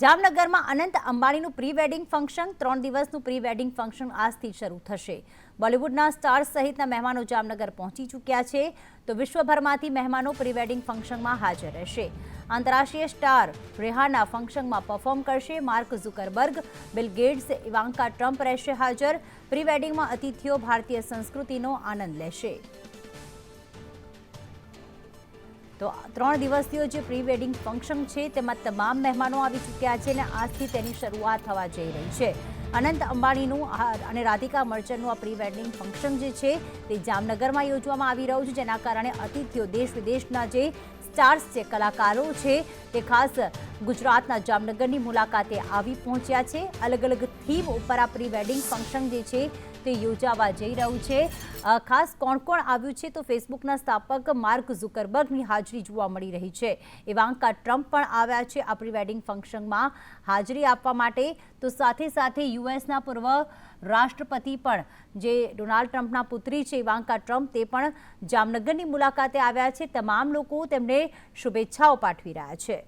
જામનગરમાં અનંત અંબાણીનું pre wedding function, ત્રણ દિવસનું પ્રી વેડિંગ ફંક્શન આજથી શરૂ થશે. બોલિવૂડના સ્ટાર્સ સહિતના મહેમાનો જામનગર પહોંચી ચૂક્યા છે, તો વિશ્વભરમાંથી મહેમાનો પ્રી વેડિંગ ફંક્શનમાં હાજર રહેશે. આંતરરાષ્ટ્રીય સ્ટાર રેહાના ફંક્શનમાં પરફોર્મ કરશે Mark Zuckerberg, Bill Gates Ivanka Trump રહેશે હાજર. પ્રી વેડિંગમાં અતિથિઓ ભારતીય સંસ્કૃતિનો આનંદ લેશે. તો ત્રણ દિવસીય જે પ્રી વેડિંગ ફંક્શન છે, તેમાં તમામ મહેમાનો આવી ચૂક્યા છે અને આજથી તેની શરૂઆત થવા જઈ રહી છે. અનંત અંબાણીનું અને રાધિકા મર્ચન્ટનું આ પ્રી વેડિંગ ફંક્શન જે છે, તે જામનગરમાં યોજવામાં આવી રહ્યું છે, જેના કારણે અતિથિઓ દેશ વિદેશના જે સ્ટાર્સ છે કલાકારો છે, તે ખાસ ગુજરાતના જામનગરની મુલાકાતે આવી પહોંચ્યા છે. અલગ અલગ થીમ ઉપર આ પ્રી વેડિંગ ફંક્શન જે છે તે યોજાવા જઈ રહ્યું છે. ખાસ કોણ કોણ આવ્યું છે તો ફેસબુકના સ્થાપક માર્ક ઝુકરબર્ગની હાજરી જોવા મળી રહી છે. ઇવાંકા ટ્રમ્પ પણ આવ્યા છે આ પ્રી વેડિંગ ફંક્શનમાં હાજરી આપવા માટે. તો સાથે સાથે યુએસના પૂર્વ રાષ્ટ્રપતિ પણ જે ડોનાલ્ડ ટ્રમ્પના પુત્રી છે ઇવાંકા ટ્રમ્પ તે પણ જામનગરની મુલાકાતે આવ્યા છે. તમામ લોકો તેમને શુભેચ્છાઓ પાઠવી રહ્યા છે.